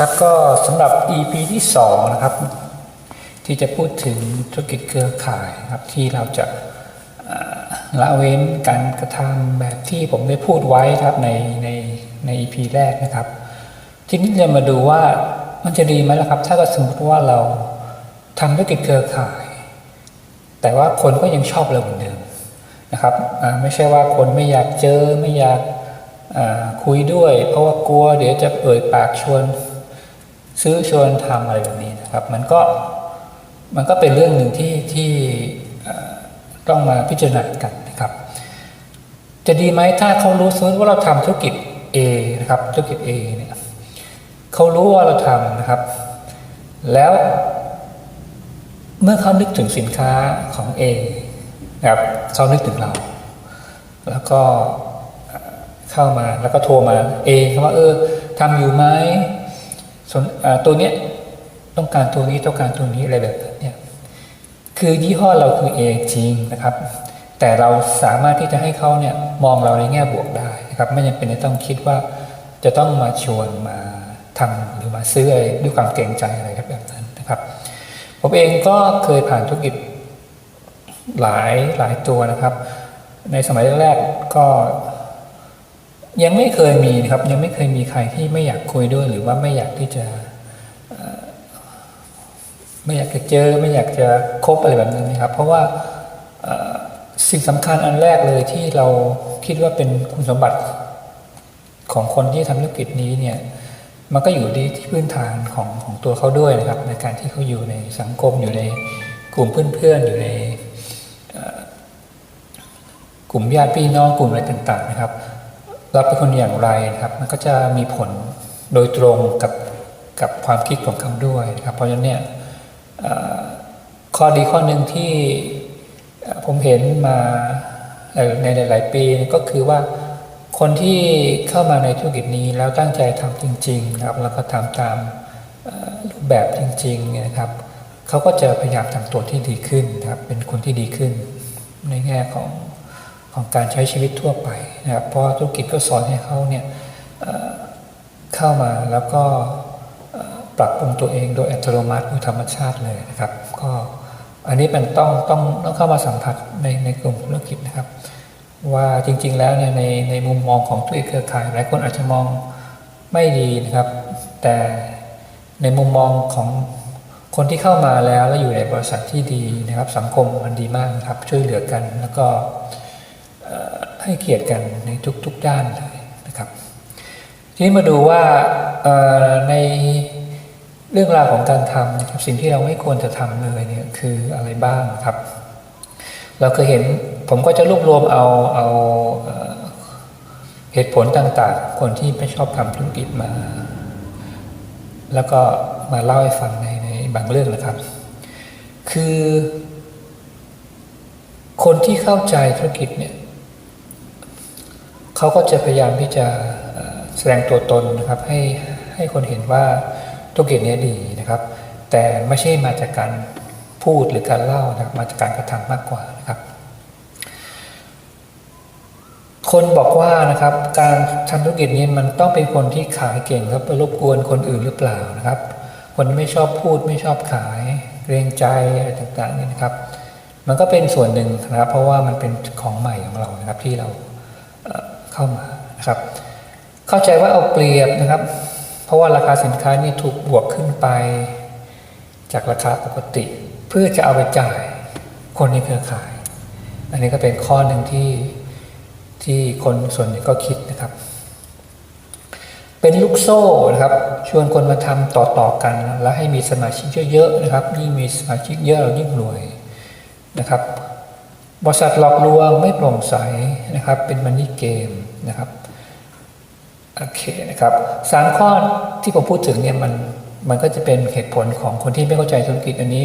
ครับก็สำหรับ EP ที่ 2 นะครับ ที่จะพูดถึงธุรกิจเครือข่ายครับที่เราจะละเว้นการกระทำแบบที่ผมได้พูดไว้ครับในในใน EP แรกนะครับ ทีนี้จะมาดูว่ามันจะดีไหมล่ะครับ ถ้าสมมติว่าเราทำธุรกิจเครือข่าย แต่ว่าคนก็ยังชอบเราเหมือนเดิมนะครับไม่ใช่ว่าคนไม่อยากเจอไม่อยากคุยด้วย เพราะว่ากลัวเดี๋ยวจะเปิดปากชวน ซื้อชวนทำอะไรแบบนี้นะครับ มันก็มันก็เป็นเรื่องหนึ่งที่ที่ต้องมาพิจารณากันนะครับ จะดีไหมถ้าเขารู้สมมติว่าเราทำธุรกิจ A นะครับธุรกิจ A เนี่ยเขารู้ว่าเราทำนะครับ แล้วเมื่อเขานึกถึงสินค้าของ A นะครับเขานึกถึงเรา แล้วก็เอ่อเข้ามาแล้วก็โทรมา A เขาว่าเออทำอยู่ไหม สนอ่าตัวเนี้ยต้องการตัวนี้ต้องการตัวนี้อะไรแบบนั้คือยี่ห้อเราคือ A จริงนะครับ แต่เราสามารถที่จะให้เขาเนี่ยมองเราในแง่บวกได้นะครับ ไม่จำเป็นจะต้องคิดว่าจะต้องมาชวนมาทำหรือมาซื้ออะไรด้วยความเกรงใจอะไรแบบนั้นนะครับ ผมเองก็เคยผ่านธุรกิจหลายหลายตัวนะครับ ในสมัยแรกๆก็ ยังไม่เคยมีนะครับ ยังไม่เคยมีใครที่ไม่อยากคุยด้วย หรือว่าไม่อยากที่จะไม่อยากจะเจอไม่อยากจะคบอะไรแบบนี้นะครับ เพราะว่าสิ่งสำคัญอันแรกเลยที่เราคิดว่าเป็นคุณสมบัติของคนที่ทำธุรกิจนี้เนี่ยมันก็อยู่ที่ที่พื้นฐานของของตัวเขาด้วยนะครับ ในการที่เขาอยู่ในสังคมอยู่ในกลุ่มเพื่อนๆอยู่ในกลุ่มญาติพี่น้องกลุ่มอะไรต่าง ๆ นะครับ เราเป็นคนอย่างไรนะครับ มันก็จะมีผลโดยตรงกับกับความคิดของเขาด้วยนะครับ เพราะฉะนั้นเนี่ยข้อดีข้อหนึ่งที่ผมเห็นมาในหลาย ๆ ปีก็คือว่าคนที่เข้ามาในธุรกิจนี้แล้วตั้งใจทำจริงๆนะครับ แล้วก็ทำตามรูปแบบจริงๆเนี่ยนะครับเขาก็จะพยายามทำตัวที่ดีขึ้นนะครับ เป็นคนที่ดีขึ้น ในแง่ของ ของการใช้ชีวิตทั่วไปนะครับเพราะธุรกิจก็สอนให้เขาเนี่ยเข้ามาแล้วก็ปรับปรุงตัวเองโดยอัตโนมัติโดยธรรมชาติเลยนะครับ ก็อันนี้เป็นต้องต้องต้องเข้ามาสัมผัสในในกลุ่มธุรกิจนะครับ ว่าจริงๆแล้วเนี่ยในในมุมมองของธุรกิจเครือข่ายหลายคนอาจจะมองไม่ดีนะครับ แต่ในมุมมองของคนที่เข้ามาแล้วแล้วอยู่ในบริษัทที่ดีนะครับ สังคมมันดีมากนะครับช่วยเหลือกันแล้วก็ ให้เกียรติกันในทุกๆด้านเลยนะครับ ทีนี้มาดูว่าในเรื่องราวของการทำนะครับสิ่งที่เราไม่ควรจะทำเลยเนี่ยคืออะไรบ้างครับ เราเคยเห็นผมก็จะรวบรวมเอาเอาเอ่อเหตุผลต่างๆ คนที่ไม่ชอบทำธุรกิจมา แล้วก็มาเล่าให้ฟังในในบางเรื่องนะครับ คือ คนที่เข้าใจธุรกิจเนี่ย เขาก็จะพยายามที่จะแสดงตัวตนนะครับให้ให้คนเห็นว่าธุรกิจนี้ดีนะครับ แต่ไม่ใช่มาจากการพูดหรือการเล่านะครับมาจากการกระทำมากกว่านะครับ คนบอกว่านะครับการทำธุรกิจนี้มันต้องเป็นคนที่ขายเก่งครับไปรบกวนคนอื่นหรือเปล่านะครับ คนไม่ชอบพูดไม่ชอบขายเกรงใจอะไรต่างๆนี่นะครับ มันก็เป็นส่วนหนึ่งนะครับ เพราะว่ามันเป็นของใหม่ของเรานะครับที่เรา เข้ามานะครับ เข้าใจว่าเอาเปรียบนะครับ เพราะว่าราคาสินค้านี่ถูกบวกขึ้นไป จากราคาปกติ เพื่อจะเอาไปจ่ายคนในเครือข่าย อันนี้ก็เป็นข้อหนึ่งที่ที่คนส่วนใหญ่ก็คิดนะครับ เป็นลูกโซ่นะครับ ชวนคนมาทำต่อๆกัน แล้วให้มีสมาชิกเยอะๆนะครับ ยิ่งมีสมาชิกเยอะเรายิ่งรวยนะครับ บริษัทหลอกลวงไม่โปร่งใสนะครับเป็นมันนี่เกมนะครับโอเคนะครับสามข้อที่ผมพูดถึงเนี่ยมันมันก็จะเป็นเหตุผลของคนที่ไม่เข้าใจธุรกิจอันนี้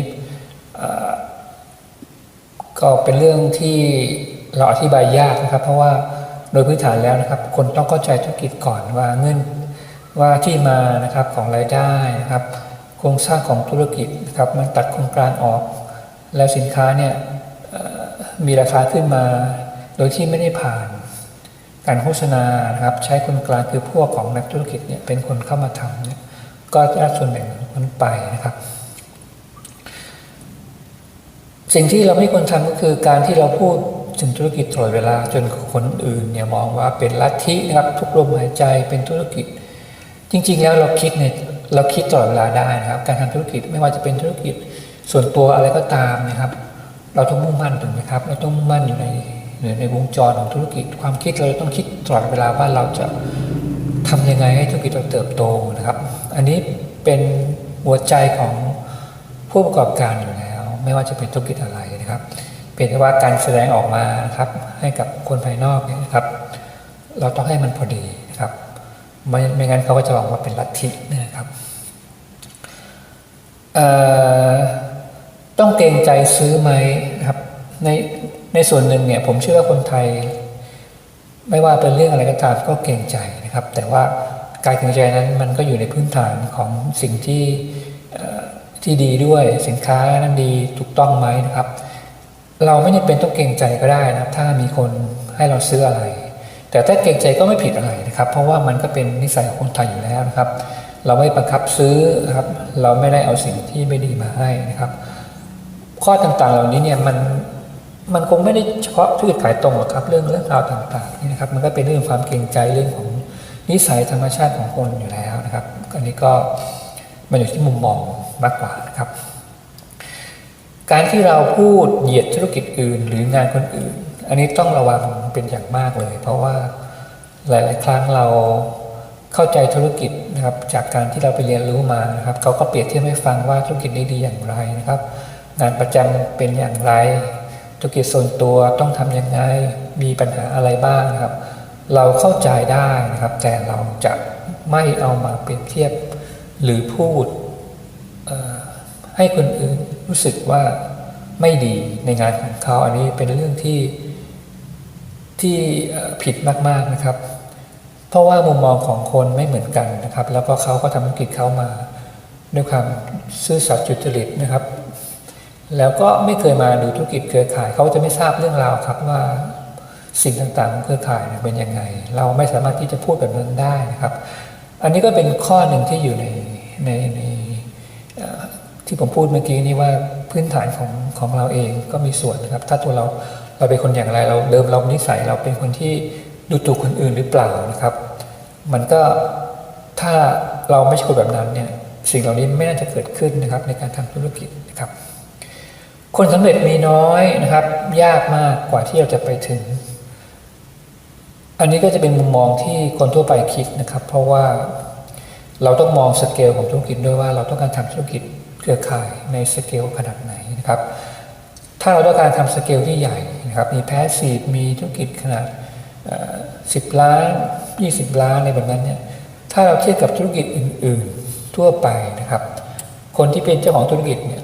ก็เป็นเรื่องที่เราอธิบายยากนะครับ เพราะว่าโดยพื้นฐานแล้วนะครับ คนต้องเข้าใจธุรกิจก่อนว่าเงินว่าที่มานะครับของรายได้นะครับ โครงสร้างของธุรกิจนะครับ มันตัดโครงกลางออก แล้วสินค้าเนี่ย มีราคาขึ้นมา โดยที่ไม่ได้ผ่าน การโฆษณาครับใช้คนกลางคือพวกของนักธุรกิจเนี่ยเป็นคนเข้ามาทำเนี่ยก็จะรับส่วนแบ่งมันไปนะครับ สิ่งที่เราไม่ควรทำก็คือการที่เราพูดถึงธุรกิจตลอดเวลาจนคนอื่นเนี่ยมองว่าเป็นลัทธินะครับทุกลมหายใจเป็นธุรกิจ จริง ๆ แล้วเราคิดเนี่ยเราคิดตลอดเวลาได้นะครับ การทำธุรกิจไม่ว่าจะเป็นธุรกิจส่วนตัวอะไรก็ตามนะครับ เราต้องมุ่งมั่นถูกไหมครับ เราต้องมุ่งมั่นอยู่ในในวงจรของธุรกิจ ความคิดเราต้องคิดตลอดเวลาว่าเราจะทำยังไงให้ธุรกิจเราเติบโตนะครับ อันนี้เป็นหัวใจของผู้ประกอบการอยู่แล้ว ไม่ว่าจะเป็นธุรกิจอะไรนะครับ เป็นแต่ว่าการแสดงออกมานะครับ ให้กับคนภายนอกเนี่ยนะครับ เราต้องให้มันพอดีนะครับไม่ไม่งั้นเขาก็จะมองว่าเป็นลัทธินะครับเอ่อ ต้องเกรงใจซื้อไหมครับ ในในส่วนหนึ่งเนี่ยผมเชื่อว่าคนไทย ไม่ว่าเป็นเรื่องอะไรก็ตามก็เกรงใจนะครับ แต่ว่าการเกรงใจนั้นมันก็อยู่ในพื้นฐานของสิ่งที่ที่ดีด้วยสินค้านั้นดีถูกต้องไหมนะครับ เราไม่จำเป็นต้องเกรงใจก็ได้นะครับ ถ้ามีคนให้เราซื้ออะไร แต่ถ้าเกรงใจก็ไม่ผิดอะไรนะครับ เพราะว่ามันก็เป็นนิสัยของคนไทยอยู่แล้วนะครับ เราไม่บังคับซื้อนะครับ เราไม่ได้เอาสิ่งที่ไม่ดีมาให้นะครับ ข้อต่างๆ เหล่านี้เนี่ยมันมันคงไม่ได้เฉพาะธุรกิจขายตรงหรอกครับ เรื่องเรื่องราวต่างๆนี่นะครับ มันก็เป็นเรื่องความเกรงใจเรื่องของนิสัยธรรมชาติของคนอยู่แล้วนะครับอันนี้ก็มันอยู่ที่มุมมองมากกว่านะครับ การที่เราพูดเหยียดธุรกิจอื่น หรืองานคนอื่น อันนี้ต้องระวังเป็นอย่างมากเลย เพราะว่าหลาย ๆ ครั้งเราเข้าใจธุรกิจนะครับ จากการที่เราไปเรียนรู้มานะครับเขาก็เปรียบเทียบให้ฟังว่าธุรกิจนี้ดีอย่างไรนะครับ งานประจำเป็นอย่างไร ธุรกิจส่วนตัวต้องทำยังไง มีปัญหาอะไรบ้างครับ เราเข้าใจได้นะครับ แต่เราจะไม่เอามาเปรียบเทียบ หรือพูดให้คนอื่นรู้สึกว่าไม่ดีในงานของเขาอันนี้เป็นเรื่องที่ที่ผิดมากๆนะครับ เพราะว่ามุมมองของคนไม่เหมือนกันนะครับ แล้วก็เขาก็ทำธุรกิจเขามา ด้วยความซื่อสัตย์จุจริตนะครับ แล้วก็ไม่เคยมาดูธุรกิจเครือข่ายเขาจะไม่ทราบเรื่องราวครับว่าสิ่งต่างๆของเครือข่ายเป็นยังไง เราไม่สามารถที่จะพูดแบบนั้นได้นะครับ อันนี้ก็เป็นข้อหนึ่งที่อยู่ในในในที่ผมพูดเมื่อกี้นี้ว่าพื้นฐานของของเราเองก็มีส่วนนะครับ ถ้าตัวเราเราเป็นคนอย่างไรเราเดิมเรานิสัยเราเป็นคนที่ดูถูกคนอื่นหรือเปล่านะครับ มันก็ถ้าเราไม่ใช่คนแบบนั้นเนี่ยสิ่งเหล่านี้ไม่น่าจะเกิดขึ้นนะครับในการทำธุรกิจนะครับ คนสำเร็จมีน้อยนะครับ ยากมากกว่าที่เราจะไปถึง อันนี้ก็จะเป็นมุมมองที่คนทั่วไปคิดนะครับ เพราะว่าเราต้องมองสเกลของธุรกิจด้วยว่าเราต้องการทำธุรกิจเครือข่ายในสเกลขนาดไหนนะครับ ถ้าเราต้องการทำสเกลที่ใหญ่นะครับ มีแพสซีฟมีธุรกิจขนาดสิบล้าน 20 ล้านในแบบนั้นเนี่ยถ้าเราเทียบกับธุรกิจอื่น ๆ ทั่วไปนะครับ คนที่เป็นเจ้าของธุรกิจเนี่ย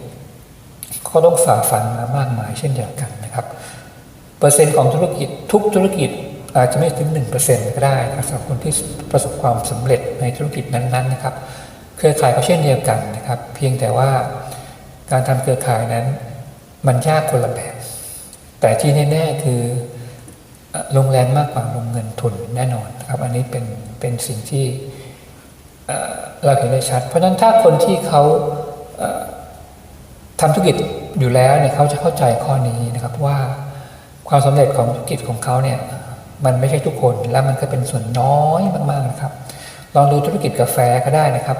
ก็ต้องฝ่าฟันมามากมายเช่นเดียวกันนะครับ เปอร์เซ็นต์ของธุรกิจทุกธุรกิจอาจจะไม่ถึง 1%ก็ได้นะครับสำหรับคนที่ประสบความสำเร็จในธุรกิจนั้นๆนะครับ เครือข่ายก็เช่นเดียวกันนะครับ เพียงแต่ว่าการทำเครือข่ายนั้นมันยากคนละแบบ แต่ที่แน่ๆคือลงแรงมากกว่าลงเงินทุนแน่นอนนครับ อันนี้เป็นเป็นสิ่งที่เราเห็นได้ชัด เพราะฉะนั้นถ้าคนที่เขาทำธุรกิจ อยู่แล้วเนี่ยเขาจะเข้าใจข้อนี้นะครับว่าความสำเร็จของธุรกิจของเขาเนี่ยมันไม่ใช่ทุกคนและมันก็เป็นส่วนน้อยมากๆนะครับ ลองดูธุรกิจกาแฟก็ได้นะครับ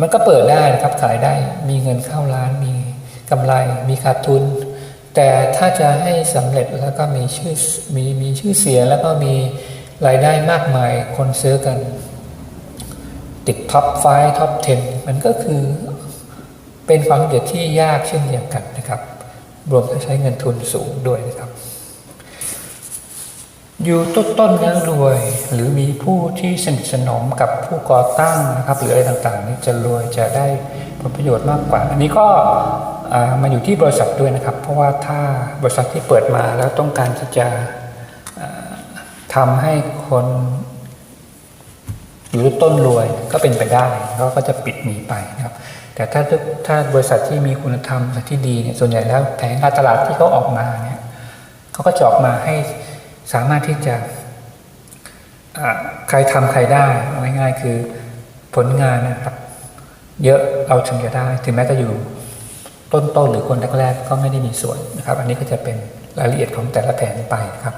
มันก็เปิดได้นะครับขายได้มีเงินเข้าร้านมีกำไร มีขาดทุน แต่ถ้าจะให้สำเร็จแล้วก็มีชื่อมีมีชื่อเสียงแล้วก็มีรายได้มากมายคนซื้อกัน ติดท็อปไฟท็อป 10 มันก็คือ เป็นความสำเร็จที่ยากเช่นเดียวกันนะครับ รวมทั้งใช้เงินทุนสูงด้วยนะครับ อยู่ต้นต้นๆแล้วรวย หรือมีผู้ที่สนิทสนมกับผู้ก่อตั้งนะครับ หรืออะไรต่างๆ นี้จะรวยจะได้ผลประโยชน์มากกว่า อันนี้ก็มาอยู่ที่บริษัทด้วยนะครับ เพราะว่าถ้าบริษัทที่เปิดมาแล้วต้องการที่จะอ่าทำให้คนอยู่ต้นรวยก็เป็นไปได้ ก็จะปิดหนีไปนะครับ แต่ถ้าถ้าบริษัทที่มีคุณธรรมที่ดีเนี่ยส่วนใหญ่แล้วแผงการตลาดที่เขาออกมาเนี่ยเขาก็จะออกมาให้สามารถที่จะใครทำใครได้เอาง่ายๆคือผลงานนะครับ เยอะเราถึงจะได้ ถึงแม้จะอยู่ต้นๆหรือคนแรกๆก็ไม่ได้มีส่วนนะครับ อันนี้ก็จะเป็นรายละเอียดของแต่ละแผนไปนะครับ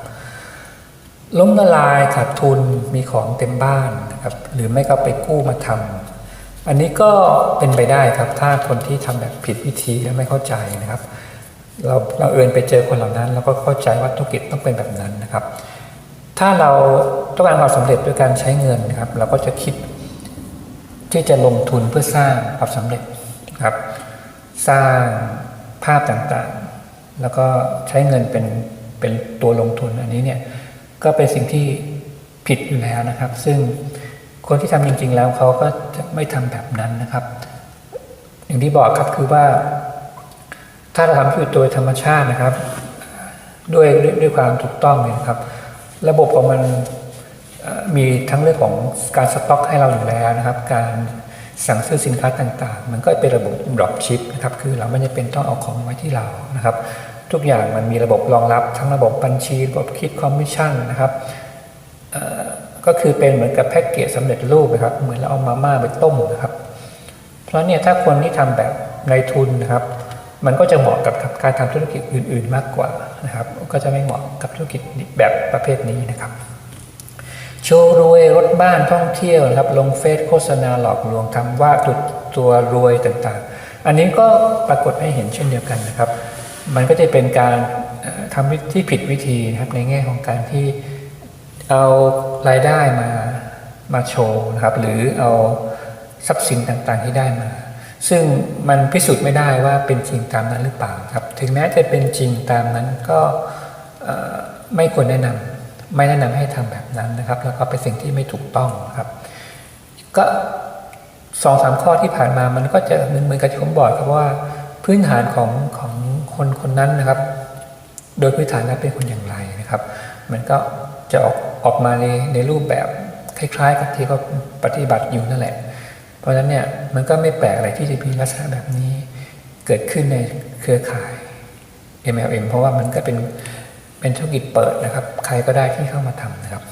ล้มละลายขาดทุนมีของเต็มบ้านนะครับ หรือไม่ก็ไปกู้มาทำ อันนี้ก็เป็นไปได้ครับถ้าคนที่ทำแบบผิดวิธีและไม่เข้าใจนะครับ เราเราเอิญไปเจอคนเหล่านั้นเราก็เข้าใจว่าธุรกิจต้องเป็นแบบนั้นนะครับ ถ้าเราต้องการความสำเร็จด้วยการใช้เงินนะครับ เราก็จะคิดที่จะลงทุนเพื่อสร้างความสำเร็จครับ สร้างภาพต่างๆ แล้วก็ใช้เงินเป็นเป็นตัวลงทุนอันนี้เนี่ยก็เป็นสิ่งที่ผิดอยู่แล้วนะครับ ซึ่ง คนที่ทำจริง ๆ แล้วเขาก็จะไม่ทำแบบนั้นนะครับ อย่างที่บอกครับคือว่า ถ้าเราทำอยู่โดยธรรมชาตินะครับ ด้วยด้วยความถูกต้องเนี่ยนะครับ ระบบของมันมีทั้งเรื่องของการสต็อกให้เราอยู่แล้วนะครับ การสั่งซื้อสินค้าต่างๆ มันก็เป็นระบบ drop ship นะครับ คือเราไม่จำเป็นต้องเอาของไว้ที่เรานะครับ ทุกอย่างมันมีระบบรองรับทั้งระบบบัญชีระบบคิดคอมมิชชั่นนะครับ ก็คือเป็นเหมือนกับแพ็กเกจสำเร็จรูปนะครับ เหมือนเราเอามาม่าไปต้มนะครับ เพราะเนี่ยถ้าคนที่ทำแบบในทุนนะครับ มันก็จะเหมาะกับการทำธุรกิจอื่น ๆ มากกว่านะครับ ก็จะไม่เหมาะกับธุรกิจแบบประเภทนี้นะครับ โชว์รวยรถบ้านท่องเที่ยวนะครับ ลงเฟซโฆษณาหลอกลวงทำว่าตัวตัวรวยต่างๆ อันนี้ก็ปรากฏให้เห็นเช่นเดียวกันนะครับ มันก็จะเป็นการทำที่ผิดวิธีนะครับในแง่ของการที่ เอารายได้มามาโชว์นะครับหรือเอาทรัพย์สินต่างๆที่ได้มา ซึ่งมันพิสูจน์ไม่ได้ว่าเป็นจริงตามนั้นหรือเปล่าครับถึงแม้จะเป็นจริงตามนั้นก็ไม่ควรแนะนำไม่แนะนำให้ทำแบบนั้นนะครับ แล้วก็เป็นสิ่งที่ไม่ถูกต้องครับ ก็สองสามข้อที่ผ่านมามันก็จะเหมือนเหมือนกับที่ผมบอกครับว่าพื้นฐานของของคนคนนั้นนะครับ โดยพื้นฐานแล้วเป็นคนอย่างไรนะครับ มันก็จะออก ออกมาในในรูปแบบคล้ายๆกับที่เขาปฏิบัติอยู่นั่นแหละ เพราะฉะนั้นเนี่ยมันก็ไม่แปลกอะไรที่จะมีลักษณะแบบนี้ เกิดขึ้นในเครือข่าย MLM เพราะว่ามันก็เป็นเป็นธุรกิจเปิดนะครับ ใครก็ได้ที่เข้ามาทำนะครับ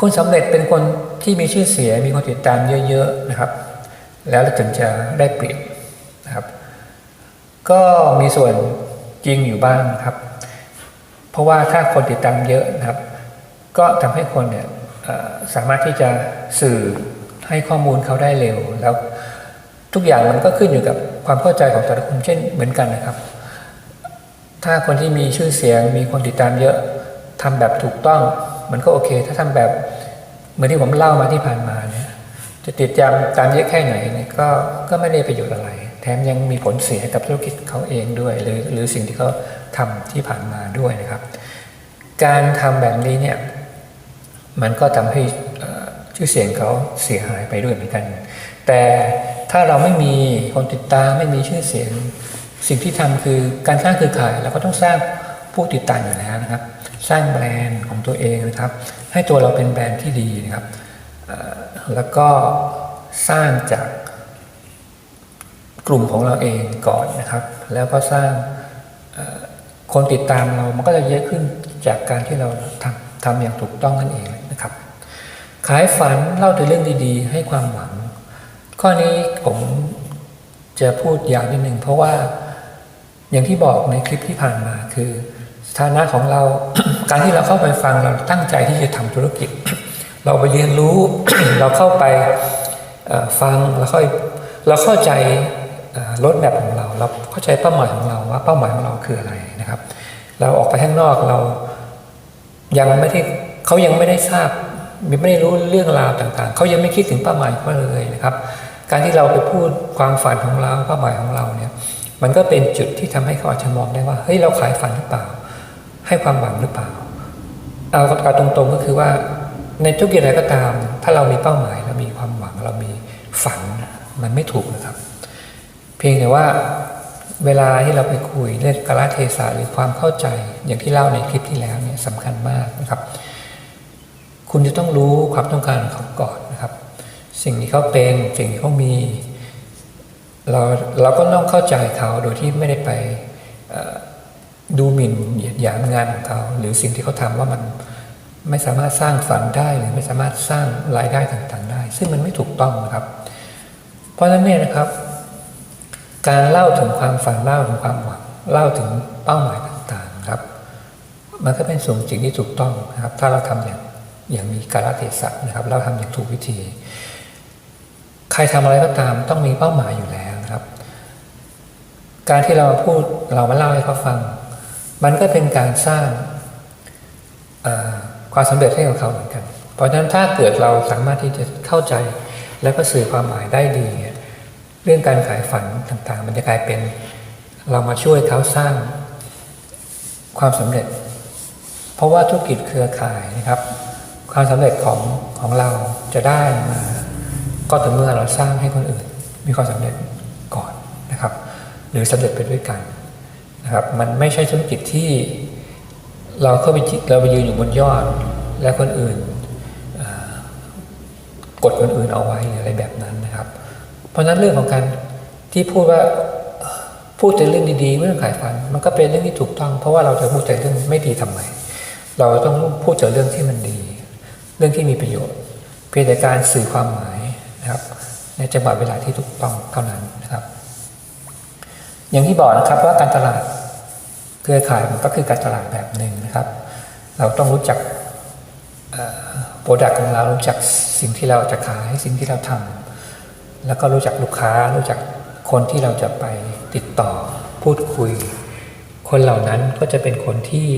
คนสำเร็จเป็นคนที่มีชื่อเสียงมีคนติดตามเยอะๆนะครับ แล้วถึงจะได้เปรียบนะครับ ก็มีส่วนจริงอยู่บ้างครับ เพราะว่าถ้าคนติดตามเยอะนะครับ ก็ทำให้คนเนี่ยสามารถที่จะสื่อให้ข้อมูลเขาได้เร็ว แล้วทุกอย่างมันก็ขึ้นอยู่กับความเข้าใจของแต่ละคนเช่นเหมือนกันนะครับ ถ้าคนที่มีชื่อเสียงมีคนติดตามเยอะทำแบบถูกต้องมันก็โอเค ถ้าทำแบบเหมือนที่ผมเล่ามาที่ผ่านมาเนี่ยจะติดตามตามเยอะแค่ไหนเนี่ยก็ก็ไม่ได้ประโยชน์อะไร แถมยังมีผลเสียกับธุรกิจเขาเองด้วย หรือหรือสิ่งที่เขาทำที่ผ่านมาด้วยนะครับ การทำแบบนี้เนี่ย มันก็ทำให้ชื่อเสียงเขาเสียหายไปด้วยเหมือนกัน แต่ถ้าเราไม่มีคนติดตามไม่มีชื่อเสียง สิ่งที่ทำคือการสร้างเครือข่ายเราก็ต้องสร้างผู้ติดตามอยู่แล้วนะครับ สร้างแบรนด์ของตัวเองนะครับ ให้ตัวเราเป็นแบรนด์ที่ดีนะครับแล้วก็สร้างจากกลุ่มของเราเองก่อนนะครับ แล้วก็สร้างคนติดตามเรามันก็จะเยอะขึ้นจากการที่เราทำทำอย่างถูกต้องนั่นเอง ขายฝันเล่าแต่เรื่องดีๆ ให้ความหวัง ข้อนี้ผมจะพูดยาวนิดหนึ่งเพราะว่าอย่างที่บอกในคลิปที่ผ่านมาคือสถานะของเราการที่เราเข้าไปฟังเราตั้งใจที่จะทำธุรกิจ เราไปเรียนรู้เราเข้าไปฟังแล้วค่อยเราเข้าใจรถแบบของเรา เราเข้าใจเป้าหมายของเราว่าเป้าหมายของเราคืออะไรนะครับ เราออกไปข้างนอกเรายังไม่ได้เขายังไม่ได้ทราบ ไม่ได้รู้เรื่องราวต่างๆ เขายังไม่คิดถึงเป้าหมายเขาเลยนะครับ การที่เราไปพูดความฝันของเราเป้าหมายของเราเนี่ย มันก็เป็นจุดที่ทำให้เขาอาจจะมองได้ว่า เฮ้ย เราขายฝันหรือเปล่า ให้ความหวังหรือเปล่า เอากับตรงๆก็คือว่า ในทุกอย่างไรก็ตาม ถ้าเรามีเป้าหมาย เรามีความหวัง เรามีฝัน มันไม่ถูกนะครับ เพียงแต่ว่าเวลาที่เราไปคุยเรื่องกาลเทศะหรือความเข้าใจ อย่างที่เล่าในคลิปที่แล้วเนี่ยสำคัญมากนะครับ คุณจะต้องรู้ความต้องการของเขาก่อนนะครับ สิ่งที่เขาเป็นสิ่งที่เขามีเราเราก็ต้องเข้าใจเขาโดยที่ไม่ได้ไปดูหมิ่นเหยียดหยามงานของเขา หรือสิ่งที่เขาทำว่ามันไม่สามารถสร้างฝันได้หรือไม่สามารถสร้างรายได้ต่างๆได้ ซึ่งมันไม่ถูกต้องนะครับ เพราะฉะนั้นเนี่ยนะครับ การเล่าถึงความฝันเล่าถึงความหวังเล่าถึงเป้าหมายต่างๆครับ มันก็เป็นส่วนสิ่งที่ถูกต้องนะครับ ถ้าเราทำอย่าง อย่างมีกาลเทศะนะครับเราทำอย่างถูกวิธี ใครทำอะไรก็ตามต้องมีเป้าหมายอยู่แล้วนะครับ การที่เรามาพูดเรามาเล่าให้เขาฟัง มันก็เป็นการสร้างความสำเร็จให้กับเขาเหมือนกัน เพราะฉะนั้นถ้าเกิดเราสามารถที่จะเข้าใจแล้วก็สื่อความหมายได้ดีเนี่ยเรื่องการขายฝันต่างๆ มันจะกลายเป็นเรามาช่วยเขาสร้างความสำเร็จ เพราะว่าธุรกิจเครือข่ายนะครับ ความสำเร็จของของเราจะได้มา ก็ต่อเมื่อเราสร้างให้คนอื่น มีความสำเร็จก่อนนะครับ หรือสำเร็จไปด้วยกันนะครับ มันไม่ใช่ธุรกิจที่เราเข้าไปเราไปยืนอยู่บนยอด แล้วคนอื่นกดคนอื่นเอาไว้หรืออะไรแบบนั้นนะครับ เพราะฉะนั้นเรื่องของการที่พูดว่าพูดแต่เรื่องดีๆไม่ต้องขายฝัน มันก็เป็นเรื่องที่ถูกต้อง เพราะว่าเราจะพูดแต่เรื่องไม่ดีทำไม เราต้องพูดแต่เรื่องที่มันดี เรื่องที่มีประโยชน์ เพียงแต่การสื่อความหมายนะครับ ในจังหวะเวลาที่ถูกต้องเท่านั้นนะครับ อย่างที่บอกนะครับว่าการตลาดเครือข่ายมันก็คือการตลาดแบบหนึ่งนะครับ เราต้องรู้จักโปรดักต์ของเรารู้จักสิ่งที่เราจะขายสิ่งที่เราทำแล้วก็รู้จักลูกค้ารู้จักคนที่เราจะไปติดต่อพูดคุย คนเหล่านั้นก็จะเป็นคนที่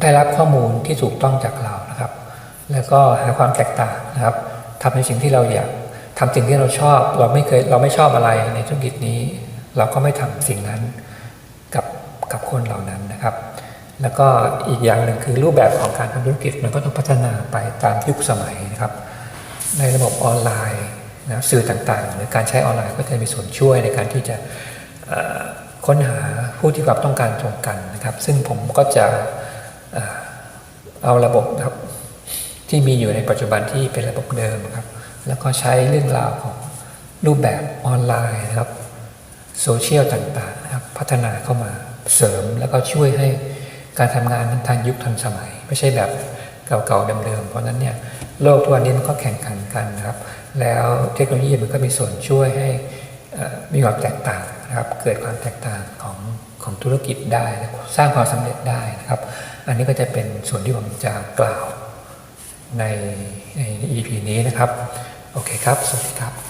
ได้รับข้อมูลที่ถูกต้องจากเรานะครับ แล้วก็หาความแตกต่างนะครับทำในสิ่งที่เราอยากทำสิ่งที่เราชอบ เราไม่เคยเราไม่ชอบอะไรในธุรกิจนี้ เราก็ไม่ทำสิ่งนั้นกับกับคนเหล่านั้นนะครับ แล้วก็อีกอย่างหนึ่งคือรูปแบบของการทำธุรกิจมันก็ต้องพัฒนาไปตามยุคสมัยนะครับ ในระบบออนไลน์นะสื่อต่างๆ หรือการใช้ออนไลน์ก็จะมีส่วนช่วยในการที่จะค้นหาผู้ที่ความต้องการตรงกันนะครับ ซึ่งผมก็จะ เอาระบบครับที่มีอยู่ในปัจจุบันที่เป็นระบบเดิมครับ แล้วก็ใช้เรื่องราวของรูปแบบออนไลน์นะครับโซเชียลต่างๆนะครับพัฒนาเข้ามาเสริมแล้วก็ช่วยให้การทำงานมันทันยุคทันสมัย ไม่ใช่แบบเก่าๆเดิมๆเพราะนั้นเนี่ยโลกทุกวันนี้มันก็แข่งขันกันนะครับ แล้วเทคโนโลยีมันก็มีส่วนช่วยให้มีความแตกต่างนะครับ เกิดความแตกต่างของของธุรกิจได้และสร้างความสำเร็จได้นะครับ อันนี้ก็จะเป็นส่วนที่ผมจะกล่าวในใน EP นี้นะครับ โอเคครับ สวัสดีครับ